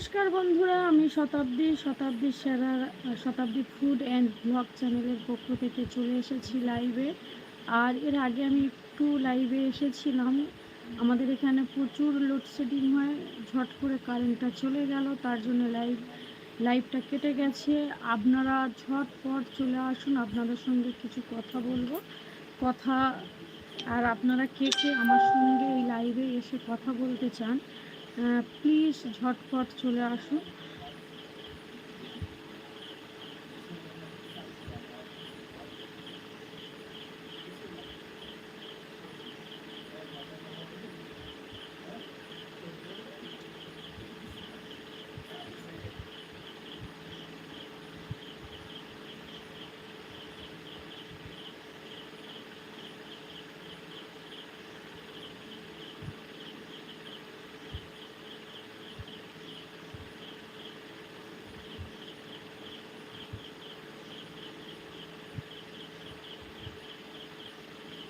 নমস্কার বন্ধুরা, আমি শতাব্দী শতাব্দী সেরা, শতাব্দী ফুড অ্যান্ড ব্লগ চ্যানেলের পক্ষ থেকে চলে এসেছি লাইভে আর এর আগে আমি একটু লাইভে এসেছিলাম। আমাদের এখানে প্রচুর লোডশেডিং হয়, ঝট করে কারেন্টটা চলে গেল, তার জন্য লাইভ লাইভটা কেটে গেছে। আপনারা ঝটপট চলে আসুন, আপনাদের সঙ্গে কিছু কথা বলব। কথা, আর আপনারা কে কে আমার সঙ্গে এই লাইভে এসে কথা বলতে চান প্লিজ ঝটপট চলে আসুন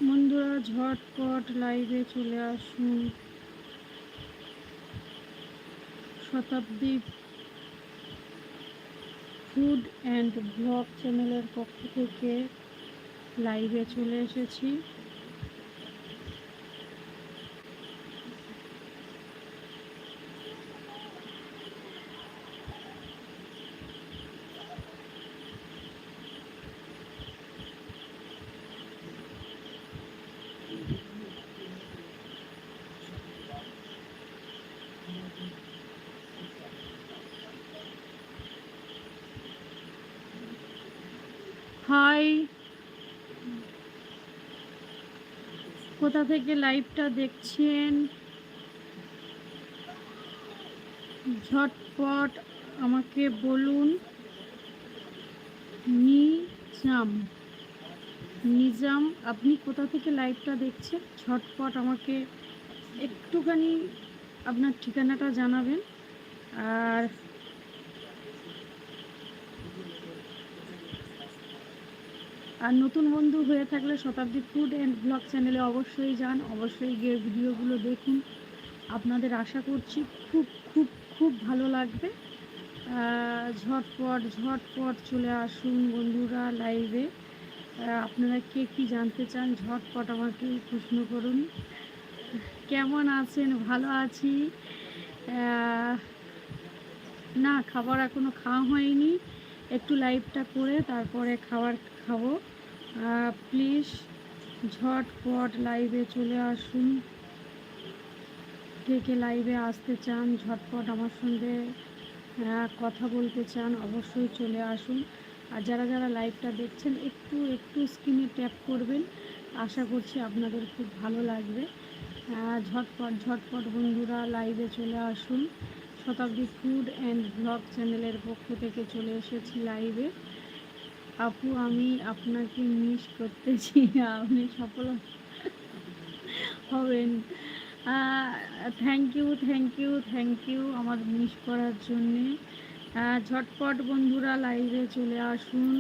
বন্ধুরা ঝটপট লাইভে চলে আসুন। শতাব্দী ফুড অ্যান্ড ব্লগ চ্যানেলের পক্ষ থেকে লাইভে চলে এসেছি হাই কোথা থেকে লাইভটা দেখছেন। ঝটপট আমাকে বলুন। নিজাম নিজাম, আপনি কোথা থেকে লাইভটা দেখছেন? ঝটপট আমাকে একটুখানি আপনার ঠিকানাটা জানাবেন। আর আর নতুন বন্ধু হয়ে থাকলে শতাব্দী ফুড অ্যান্ড ব্লগ চ্যানেলে অবশ্যই যান, অবশ্যই গিয়ে ভিডিওগুলো দেখুন। আপনাদের আশা করছি খুব খুব খুব ভালো লাগবে। ঝটপট ঝটপট চলে আসুন বন্ধুরা লাইভে। আপনারা কে কী জানতে চান, ঝটপট আমাকে প্রশ্ন করুন। কেমন আছেন? ভালো আছি। না, খাবার এখনও খাওয়া হয়নি। একটু লাইভটা করে তারপরে খাবার খাব প্লিজ ঝটপট লাইভে চলে আসুন। কে কে লাইভে আসতে চান, ঝটপট আমার সঙ্গে কথা বলতে চান, অবশ্যই চলে আসুন। আর যারা যারা লাইভটা দেখছেন, একটু একটু স্ক্রিনে ট্যাপ করবেন। আশা করছি আপনাদের খুব ভালো লাগবে। ঝটপট ঝটপট বন্ধুরা লাইভে চলে আসুন। শতাব্দী ফুড অ্যান্ড ব্লগ চ্যানেলের পক্ষ থেকে চলে এসেছি লাইভে আপু, আমি আপনাকে মিস করতেছি। আপনি সফল হবেন। Thank you thank you thank you আমার মিস করার জন্যে। ঝটপট বন্ধুরা লাইভে চলে আসুন।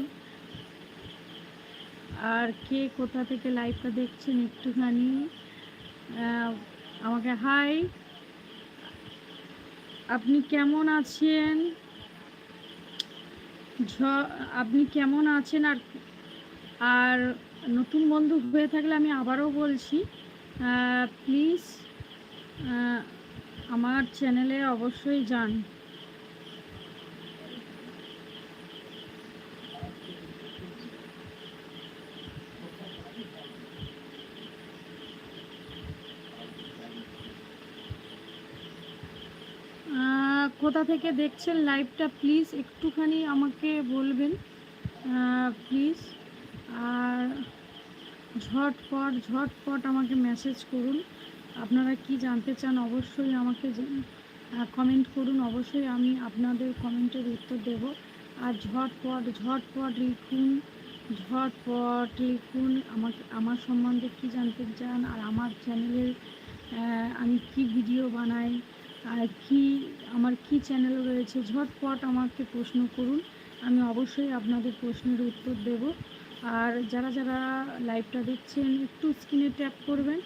আর কে কোথা থেকে লাইভটা দেখছেন একটুখানি? আমাকে হাই আপনি কেমন আছেন? আপনি কেমন আছেন? আর আর নতুন বন্ধু হয়ে থাকলে আমি আবারও বলছি প্লিজ আমার চ্যানেলে অবশ্যই যান। কোথা থেকে দেখছেন লাইভটা প্লিজ একটুখানি আমাকে বলবেন। প্লিজ আর ঝটপট ঝটপট আমাকে মেসেজ করুন। আপনারা কি জানতে চান অবশ্যই আমাকে কমেন্ট করুন। অবশ্যই আমি আপনাদের কমেন্টের উত্তর দেব। আর ঝটপট ঝটপট লিখুন ঝটপট লিখুন আমাকে, আমার সম্বন্ধে কি জানতে চান। আর আমার চ্যানেলের আমি কি ভিডিও বানাই। আর কি, আমার কি চ্যানেল রয়েছে, ঝটপট আমাকে প্রশ্ন করুন। আমি অবশ্যই আপনাদের প্রশ্নের উত্তর দেব। আর যারা যারা লাইভটা দেখছেন, একটু স্ক্রিনে ট্যাপ করবেন।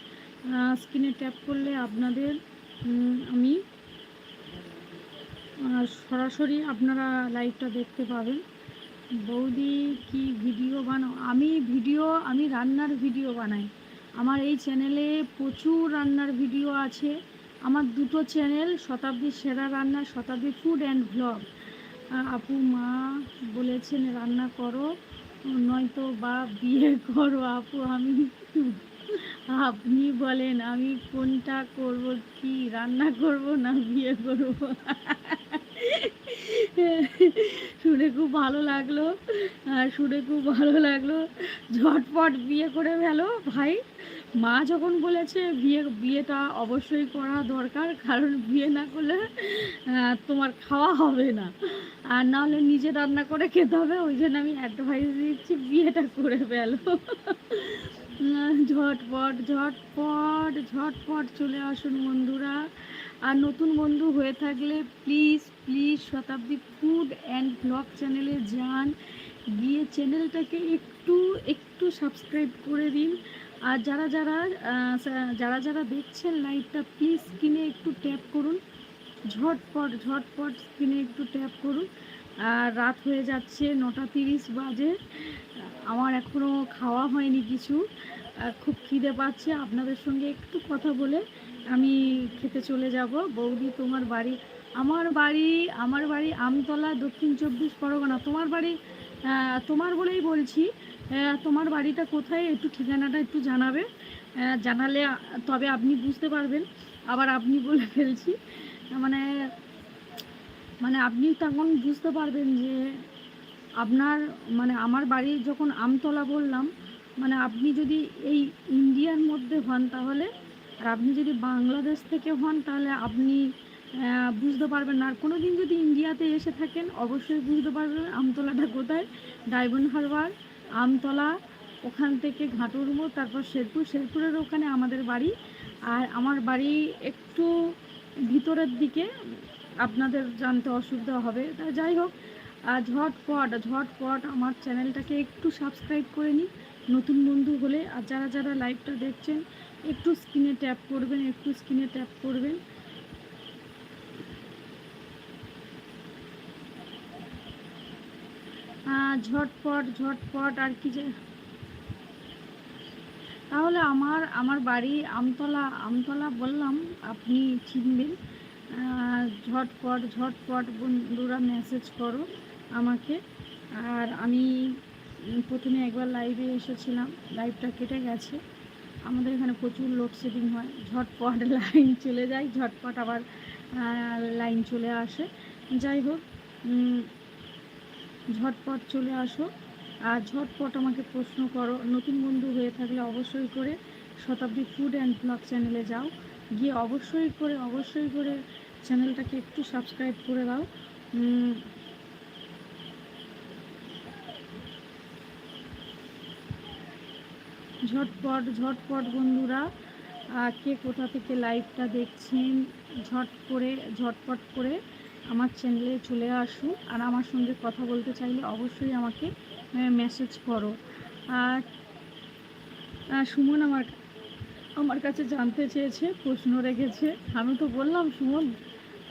স্ক্রিনে ট্যাপ করলে আপনাদের আমি সরাসরি আপনারা লাইভটা দেখতে পাবেন। বৌদি কি ভিডিও বানাও? আমি ভিডিও আমি রান্নার ভিডিও বানাই। আমার এই চ্যানেলে প্রচুর রান্নার ভিডিও আছে। আমার দুটো চ্যানেল শতাব্দী সেরা রান্না, শতাব্দী ফুড অ্যান্ড ব্লগ আপু, মা বলেছেন, রান্না করো, নয়তো বা বিয়ে করো আপু। আমি আপনি বলেন, আমি কোনটা করব, কি রান্না করব না বিয়ে করব? শুনে খুব ভালো লাগল শুনে খুব ভালো লাগল। ঝটপট বিয়ে করে ফেলো, ভাই। মা যখন বলেছে বিয়ে, বিয়েটা অবশ্যই করা দরকার, কারণ বিয়ে না করলে তোমার খাওয়া হবে না। আর নাহলে নিজে রান্না করে খেতে হবে, ওই জন্য আমি অ্যাডভাইস দিচ্ছি, বিয়েটা করে ফেলো। ঝটপট ঝটপট ঝটপট চলে আসুন বন্ধুরা। আর নতুন বন্ধু হয়ে থাকলে please please Shatabdi food and blog চ্যানেলে যান। গিয়ে চ্যানেলটাকে একটু একটু সাবস্ক্রাইব করে দিন। আর যারা যারা যারা যারা দেখছেন লাইভটা প্লিজ স্ক্রিনে একটু ট্যাপ করুন। ঝটপট ঝটপট স্ক্রিনে একটু ট্যাপ করুন। আর রাত হয়ে যাচ্ছে, নটা তিরিশ বাজে। আমার এখনও খাওয়া হয়নি কিছু। খুব খিদে পাচ্ছে। আপনাদের সঙ্গে একটু কথা বলে আমি খেতে চলে যাব। বৌদি, তোমার বাড়ি? আমার বাড়ি আমার বাড়ি আমতলা, দক্ষিণ চব্বিশ পরগনা। তোমার বাড়ি? তোমার বলেই বলছি। তোমার বাড়িটা কোথায়? একটু ঠিকানাটা একটু জানাবে। জানালে তবে আপনি বুঝতে পারবেন। আবার আপনি বলে ফেলছি মানে মানে আপনি তখন বুঝতে পারবেন যে আপনার মানে আমার বাড়ি যখন আমতলা বললাম মানে আপনি যদি এই ইন্ডিয়ার মধ্যে হন তাহলে, আর আপনি যদি বাংলাদেশ থেকে হন তাহলে আপনি বুঝতে পারবেন না। আর কোনো দিন যদি ইন্ডিয়াতে এসে থাকেন, অবশ্যই বুঝতে পারবেন আমতলাটা কোথায়, ডায়মন্ড হারবার। আমতলা, ওখান থেকে ঘাটুর মোড় তারপর শেরপুর। শেরপুরের ওখানে আমাদের বাড়ি। আর আমার বাড়ি একটু ভিতরের দিকে। আপনাদের জানতে অসুবিধা হবে। তা যাই হোক ঝটপট ঝটপট আমার চ্যানেলটাকে একটু সাবস্ক্রাইব করে নিন। নতুন বন্ধু হলে আর যারা যারা লাইভটা দেখছেন, একটু স্ক্রিনে ট্যাপ করবেন, একটু স্ক্রিনে ট্যাপ করবেন। ঝটপট ঝটপট আর কি যে। তাহলে আমার আমার বাড়ি আমতলা আমতলা বললাম, আপনি চিনবেন। ঝটপট ঝটপট বন্ধুরা মেসেজ করো আমাকে। আর আমি প্রথমে একবার লাইভে এসেছিলাম লাইভটা কেটে গেছে। আমাদের এখানে প্রচুর লোডশেডিং হয়। ঝটপট লাইন চলে যায়, ঝটপট আবার লাইন চলে আসে। যাই হোক ঝটপট চলে আসো। আর ঝটপট আমাকে প্রশ্ন করো। নতুন বন্ধু হয়ে থাকলে অবশ্যই করে শতাব্দী ফুড অ্যান্ড ব্লগ চ্যানেলে যাও। গিয়ে অবশ্যই করে অবশ্যই করে চ্যানেলটাকে একটু সাবস্ক্রাইব করে দাও। ঝটপট ঝটপট বন্ধুরা কে কোথা থেকে লাইভটা দেখছেন? ঝট করে, ঝটপট করে আমার চ্যানেলে চলে আসুন আর আমার সঙ্গে কথা বলতে চাইলে অবশ্যই আমাকে মেসেজ করো। আর সুমন আমার আমার কাছে জানতে চেয়েছে, প্রশ্ন রেখেছে। আমি তো বললাম, সুমন,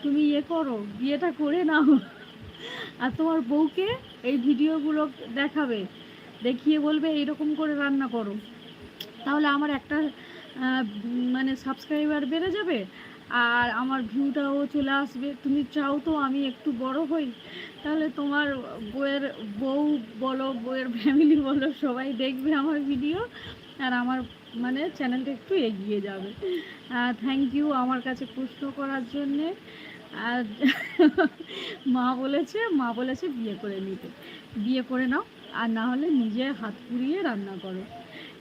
তুমি ইয়ে করো, বিয়েটা করে নাও। আর তোমার বউকে এই ভিডিওগুলো দেখাবে, দেখিয়ে বলবে, এইরকম করে রান্না করো। তাহলে আমার একটা মানে সাবস্ক্রাইবার বেড়ে যাবে, আর আমার ভিউটাও চলে আসবে। তুমি চাও তো আমি একটু বড় হই, তাহলে তোমার বউয়ের বউ বলো, বউয়ের ফ্যামিলি বলো, সবাই দেখবে আমার ভিডিও আর আমার মানে চ্যানেলটা একটু এগিয়ে যাবে। থ্যাংক ইউ আমার কাছে প্রশ্ন করার জন্যে। আর মা বলেছে মা বলেছে বিয়ে করে নিতে। বিয়ে করে নাও, আর না হলে নিজে হাত পুড়িয়ে রান্না করো।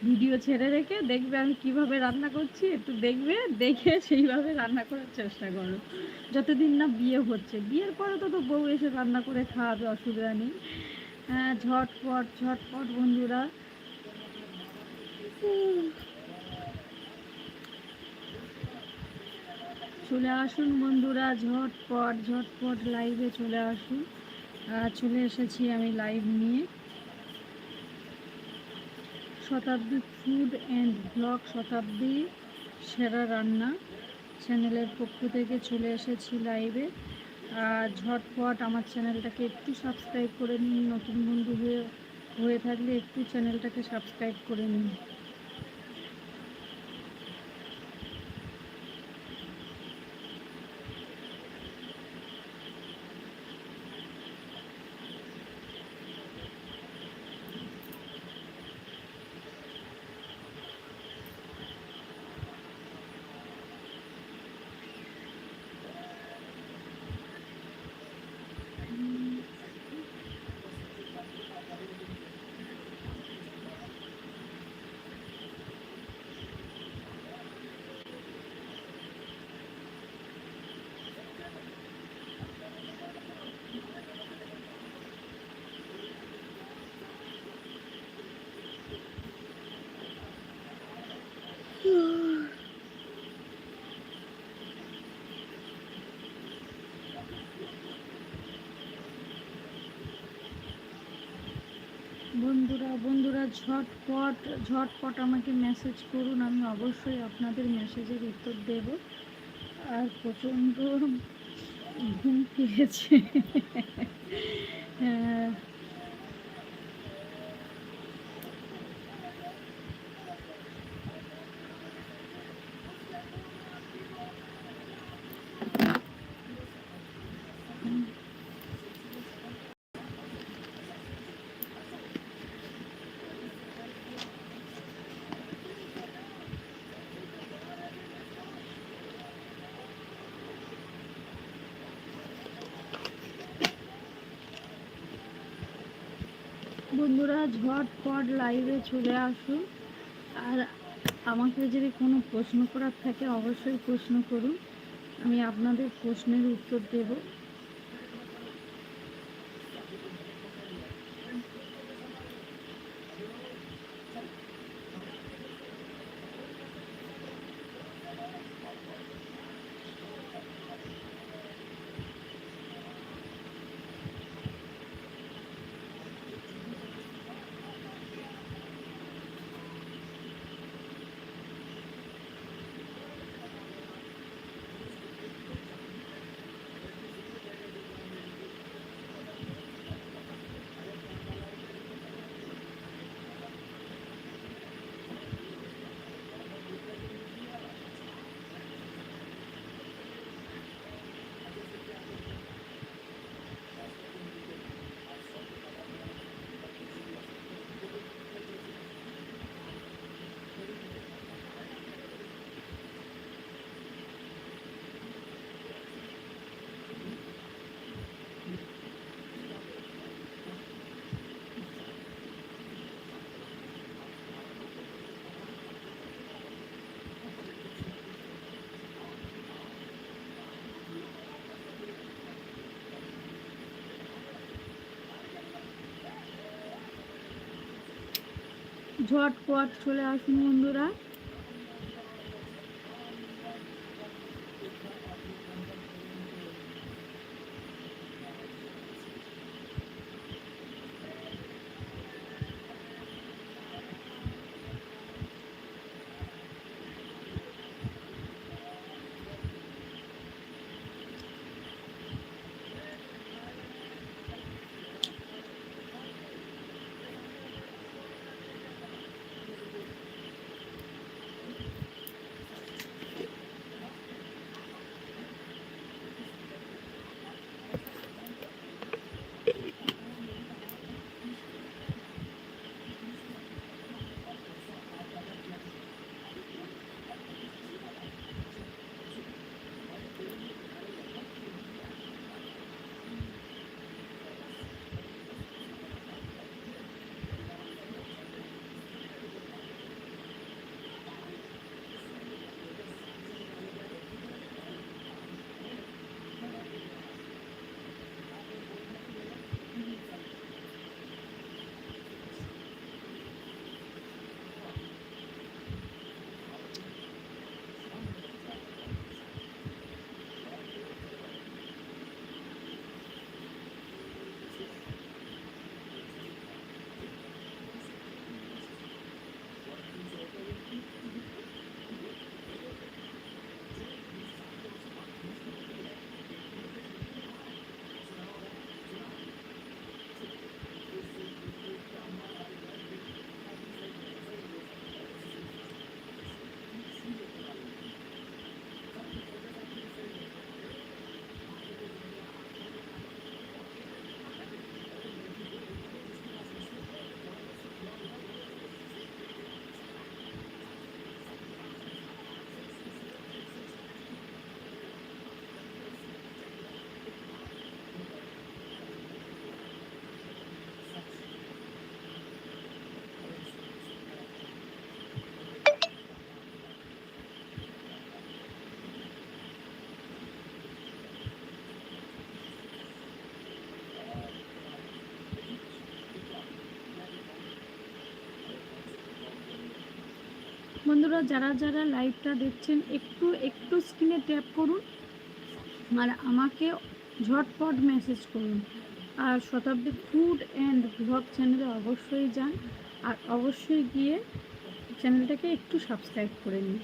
ভিডিও ছেড়ে রেখে দেখবে আমি কীভাবে রান্না করছি, একটু দেখবে, দেখে সেইভাবে রান্না করার চেষ্টা করো। যতদিন না বিয়ে হচ্ছে, বিয়ের পরে তো তো বউ এসে রান্না করে খাওয়াবে, অসুবিধা নেই। হ্যাঁ ঝটপট ঝটপট বন্ধুরা। চলে আসুন বন্ধুরা, ঝটপট ঝটপট লাইভে চলে আসুন। চলে এসেছি আমি লাইভ নিয়ে। শতাব্দী ফুড অ্যান্ড ব্লগ শতাব্দী সেরা রান্না চ্যানেলের পক্ষ থেকে চলে এসেছি লাইভে আর ঝটপট আমার চ্যানেলটাকে একটু সাবস্ক্রাইব করে নিন। নতুন বন্ধু হয়ে হয়ে থাকলে একটু চ্যানেলটাকে সাবস্ক্রাইব করে নিন। বন্ধুরা, ঝটপট ঝটপট আমাকে মেসেজ করুন, আমি অবশ্যই আপনাদের মেসেজের উত্তর দেব। আর প্রচণ্ড ঘুম পেয়েছে। ঝটপট লাইভে চলে আসুন। আর আমাকে যদি কোনো প্রশ্ন করার থাকে, অবশ্যই প্রশ্ন করুন। আমি আপনাদের প্রশ্নের উত্তর দেব। ঝটপট চলে আসুন বন্ধুরা। বন্ধুরা, যারা যারা লাইভটা দেখছেন, একটু একটু স্ক্রিনে ট্যাপ করুন আর আমাকে ঝটপট মেসেজ করুন। আর শতাব্দী ফুড অ্যান্ড ব্লগ চ্যানেলে অবশ্যই যান। আর অবশ্যই গিয়ে চ্যানেলটাকে একটু সাবস্ক্রাইব করে নিন।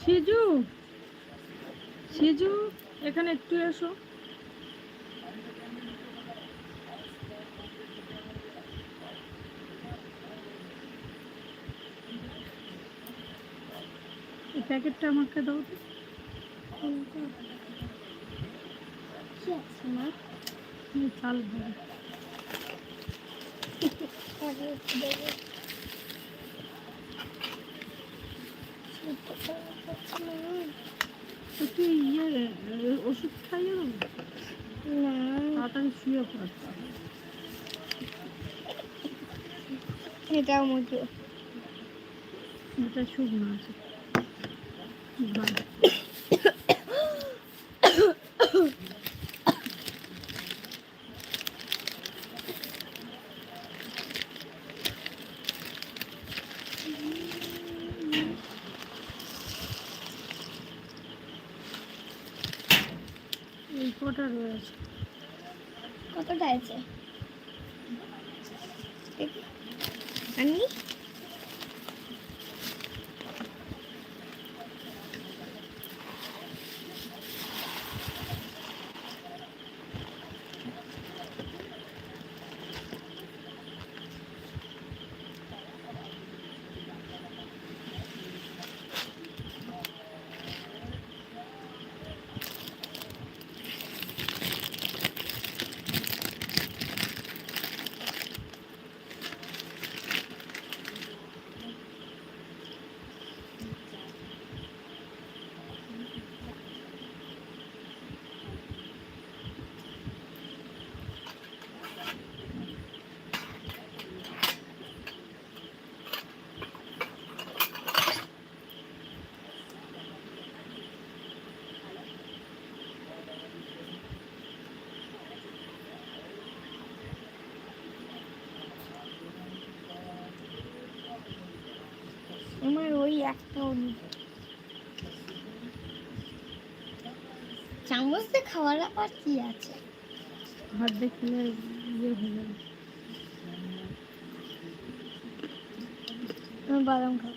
সিজু সিজু এখানে একটু এসো। এই প্যাকেটটা আমাকে দাও তো। কি আছে মা এই চাল ভরে আরে দেবো সেটা তো হচ্ছে না। একটু ইয়ে এ, ওষুধ খাইয়ে দেবো না তাড়াতাড়ি শুয়ে পড় এটাও মজু এটা শুকনো আছে বাহ। এই কটা রয়েছে কতটা আছে দেখি। আনলি ওই একটাও নেই চামচ দিয়ে খাওয়ার আবার কি আছে? ঘর দেখলে ইয়ে হয়ে যাবে। আমি বাদাম খাব।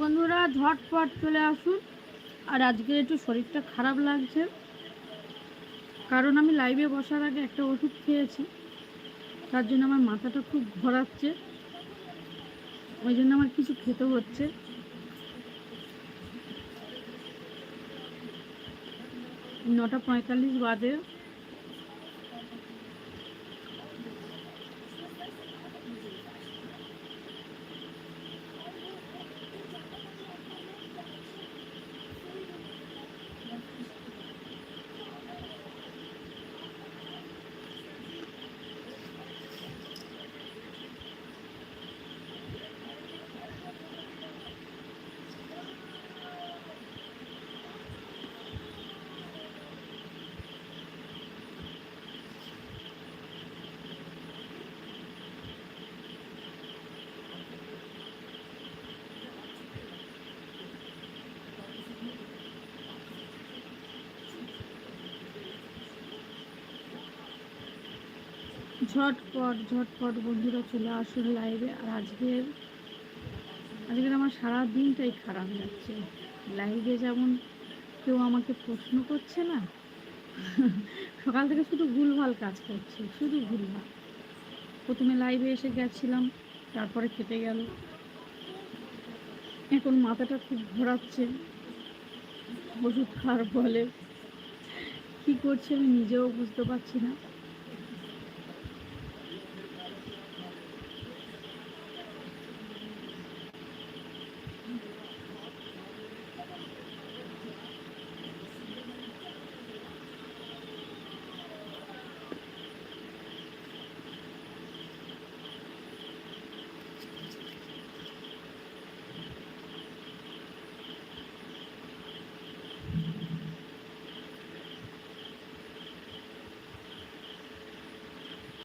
বন্ধুরা, ঝটপট চলে আসুন। আর আজকে একটু শরীরটা খারাপ লাগছে, কারণ আমি লাইভে বসার আগে একটা ওষুধ খেয়েছি। তার জন্য আমার মাথাটা খুব ঘোরাচ্ছে, ওই জন্য আমার কিছু খেতে হচ্ছে। নটা পঁয়তাল্লিশ বাজে। ঝটপট ঝটপট বন্ধুরা চলে আসুন লাইভে আর আজকের আজকের আমার সারা দিনটাই খারাপ যাচ্ছে। লাইভে যেমন কেউ আমাকে প্রশ্ন করছে না, সকাল থেকে শুধু ভুলভাল কাজ করছে, শুধু ভুলভাল। প্রথমে লাইভে এসে গেছিলাম, তারপরে খেতে গেল। এখন মাথাটা খুব ঘোরাচ্ছে, ওষুধ খাওয়ার ফলে কী করছে আমি নিজেও বুঝতে পারছি না।